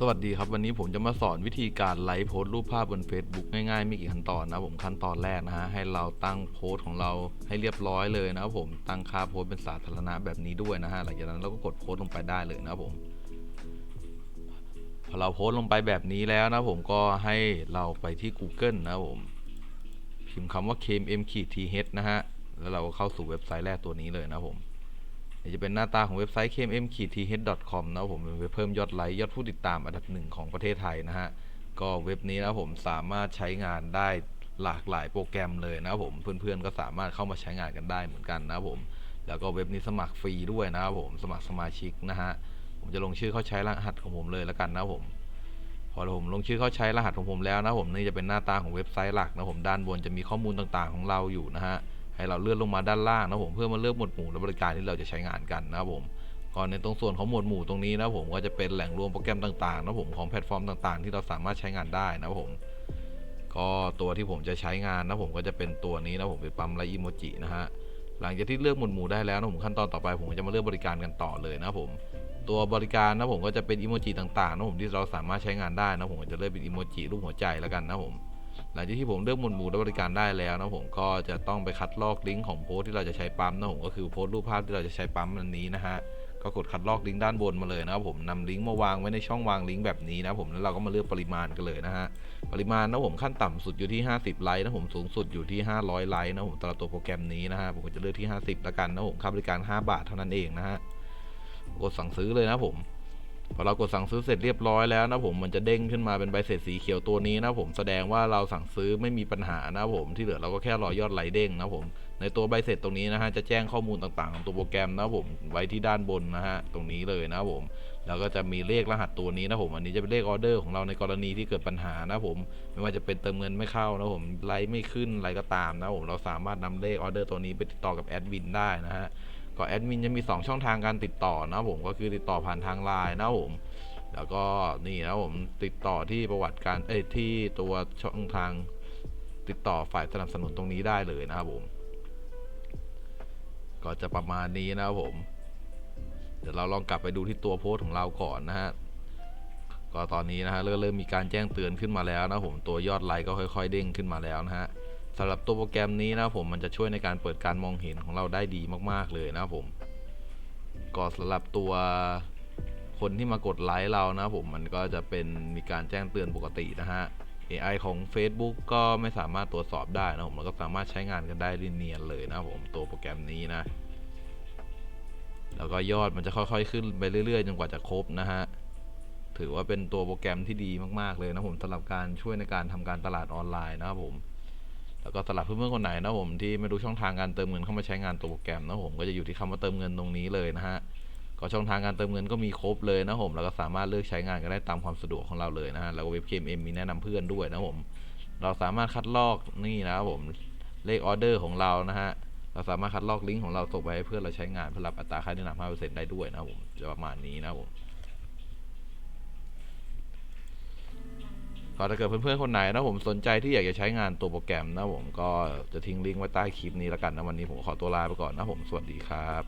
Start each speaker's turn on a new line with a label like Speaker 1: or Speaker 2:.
Speaker 1: สวัสดีครับวันนี้ผมจะมาสอนวิธีการไลฟ์โพสต์รูปภาพบน Facebook ง่ายๆ ไม่กี่ขั้นตอนนะผมขั้นตอนแรกนะฮะให้เราตั้งโพสต์ของเราให้เรียบร้อยเลยนะครับผมตั้งค่าโพสต์เป็นสาธารณะแบบนี้ด้วยนะฮะหลังจากนั้นเราก็กดโพสต์ลงไปได้เลยนะครับผมพอเราโพสต์ลงไปแบบนี้แล้วนะผมก็ให้เราไปที่ Google นะครับผมพิมพ์คำว่า kmm-th นะฮะแล้วเราก็เข้าสู่เว็บไซต์แรกตัวนี้เลยนะครั จะเป็นหน้าตาของเว็บไซต์ kmm-th.com นะครับผมเป็นเว็บเพิ่มยอดไลค์ยอดผู้ติดตามอันดับหนึ่งของประเทศไทยนะฮะก็เว็บนี้นะผมสามารถใช้งานได้หลากหลายโปรแกรมเลยนะครับผมเพื่อนๆก็สามารถเข้ามาใช้งานกันได้เหมือนกันนะครับผมแล้วก็เว็บนี้สมัครฟรีด้วยนะครับผมสมัครสมาชิกนะฮะผมจะลงชื่อเข้าใช้รหัสของผมเลยแล้วกันนะครับผมพอผมลงชื่อเข้าใช้รหัสของผมแล้วนะครับผมนี่จะเป็นหน้าตาของเว็บไซต์หลักนะครับผมด้านบนจะมีข้อมูลต่างๆของเราอยู่นะฮะ ให้เราเลื่อนลงมาด้านล่างนะผมเพื่อมาเลือกหมวดหมู่และบริการที่เราจะใช้งานกันนะครับผมก่อนในตรงส่วนของหมวดหมู่ตรงนี้นะผมก็จะเป็นแหล่งรวมโปรแกรมต่างๆนะผมของแพลตฟอร์มต่างๆ ที่เราสามารถใช้งานได้นะผมก็ตัวที่ผมจะใช้งานนะผมก็จะเป็นตัวนี้นะผมเป็นปั๊มไลอีโมจินะฮะหลังจากที่เลือกหมวดหมู่ได้แล้วนะผมขั้นตอนต่อไปผมก็จะมาเลือกบริการกันต่อเลยนะผมตัวบริการนะผมก็จะเป็นอีโมจิต่างๆนะผมที่เราสามารถใช้งานได้นะผมก็จะเลือกเป็นอีโมจิรูปหัวใจแล้วกันนะผม หลังจากที่ผมเลือกหมวดหมู่และบริการได้แล้วนะผมก็จะต้องไปคัดลอกลิงก์ของโพสต์ที่เราจะใช้ปั๊มนะผมก็คือโพสต์รูปภาพที่เราจะใช้ปั๊มอันนี้นะฮะก็กดคัดลอกลิงก์ด้านบนมาเลยนะครับผมนำลิงก์มาวางไว้ในช่องวางลิงก์แบบนี้นะผมแล้วเราก็มาเลือกปริมาณกันเลยนะฮะปริมาณนะผมขั้นต่ำสุดอยู่ที่ 50 ไลค์นะผมสูงสุดอยู่ที่ 500 ไลค์นะผมสำหรับตัวโปรแกรมนี้นะฮะผมก็จะเลือกที่ 50แล้วกันนะผมค่าบริการ 5 บาทเท่านั้นเองนะฮะกดสั่งซื้อเลยนะผม พอเรากดสั่งซื้อเสร็จเรียบร้อยแล้วนะผมมันจะเด้งขึ้นมาเป็นใบเสร็จสีเขียวตัวนี้นะผมแสดงว่าเราสั่งซื้อไม่มีปัญหานะผมที่เหลือเราก็แค่รอยอดไหลเด้งนะผมในตัวใบเสร็จตรงนี้นะฮะจะแจ้งข้อมูลต่างๆของตัวโปรแกรมนะผมไว้ที่ด้านบนนะฮะตรงนี้เลยนะผมแล้วก็จะมีเลขรหัสตัวนี้นะผมอันนี้จะเป็นเลขออเดอร์ของเราในกรณีที่เกิดปัญหานะผมไม่ว่าจะเป็นเติมเงินไม่เข้านะผมไลฟ์ไม่ขึ้นอะไรก็ตามนะผมเราสามารถนำเลขออเดอร์ตัวนี้ไปติดต่อกับแอดมินได้นะฮะ ก็แอดมินจะมีสองช่องทางการติดต่อนะผมก็คือติดต่อผ่านทางไลน์นะผมแล้วก็นี่นะผมติดต่อที่ประวัติการเอ้ยที่ตัวช่องทางติดต่อฝ่ายสนับสนุนตรงนี้ได้เลยนะครับผม ก็จะประมาณนี้นะครับผม เดี๋ยวเราลองกลับไปดูที่ตัวโพสต์ของเราก่อนนะฮะก็ตอนนี้นะฮะเริ่มเริ่มมีการแจ้งเตือนขึ้นมาแล้วนะผมตัวยอดไลค์ก็ค่อย ๆ เด้งขึ้นมาแล้วนะฮะ สำหรับตัวโปรแกรมนี้นะผมมันจะช่วยในการเปิดการมองเห็นของเราได้ดีมาก ๆ เลยนะครับผมก็สำหรับตัวคนที่มากดไลค์เรานะผมมันก็จะเป็นมีการแจ้งเตือนปกตินะฮะ AI ของ Facebook ก็ไม่สามารถตรวจสอบได้นะผมแล้วก็สามารถใช้งานกันได้เนียนเลยนะผมตัวโปรแกรมนี้นะ แล้วก็ยอดมันจะค่อยๆ ขึ้นไปเรื่อยๆจนกว่าจะครบนะฮะ ถือว่าเป็นตัวโปรแกรมที่ดีมากๆเลยนะผมสำหรับการช่วยในการทำการตลาดออนไลน์นะครับผม แล้วก็สำหรับเพื่อนๆคนไหนนะผมที่ไม่รู้ช่องทางการเติมเงินเข้ามาใช้งานตัวโปรแกรมนะผมก็จะอยู่ที่คำว่าเติมเงินตรงนี้เลยนะฮะก็ช่องทางการเติมเงินก็มีครบเลยนะผมแล้วก็สามารถเลือกใช้งานกันได้ตามความสะดวกของเราเลยนะฮะแล้วก็เว็บเคมเอ็มมีแนะนำเพื่อนด้วยนะผมเราสามารถคัดลอกนี่นะครับผมเลขออเดอร์ของเรานะฮะเราสามารถคัดลอกลิงก์ของเราส่งไปให้เพื่อนเราใช้งานเพื่อรับอัตราค่าแนะนำ5%ได้ด้วยนะผมจะประมาณนี้นะผม ก็ถ้าเกิดเพื่อนๆคนไหนนะผมสนใจที่อยากจะใช้งานตัวโปรแกรมนะผมก็จะทิ้งลิงก์ไว้ใต้คลิปนี้แล้วกันนะวันนี้ผมขอตัวลาไปก่อนนะผมสวัสดีครับ